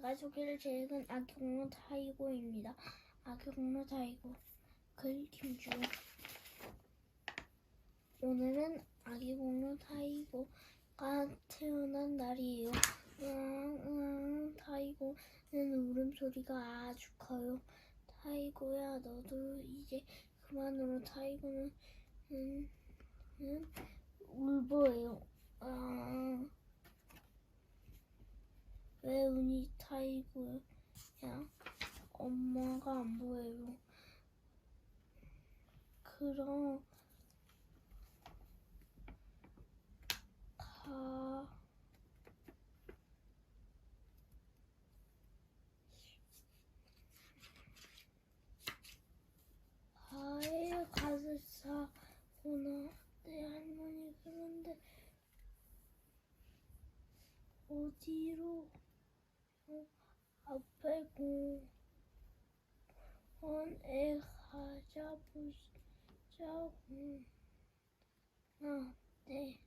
제가 소개를 아기 공룡 타이고입니다. 공룡 타이고 글 김주. 오늘은 아기 공룡 타이고가 태어난 날이에요. 으앙, 으앙, 타이고는 울음소리가 아주 커요. 타이고야, 너도 이제 그만 울어. 타이고는 음, 음, 울보예요. 아, 왜 운이 타이고야? 엄마가 안 보여요. 그럼 가 가에 가서 사구나 내 할머니 그런데 어디로 어, 앞에 공원에 가자보자고 아, 네.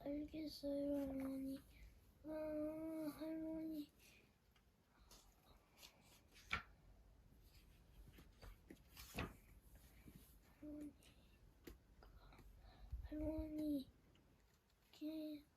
알겠어요 할머니. 아, 할머니. 할머니 할머니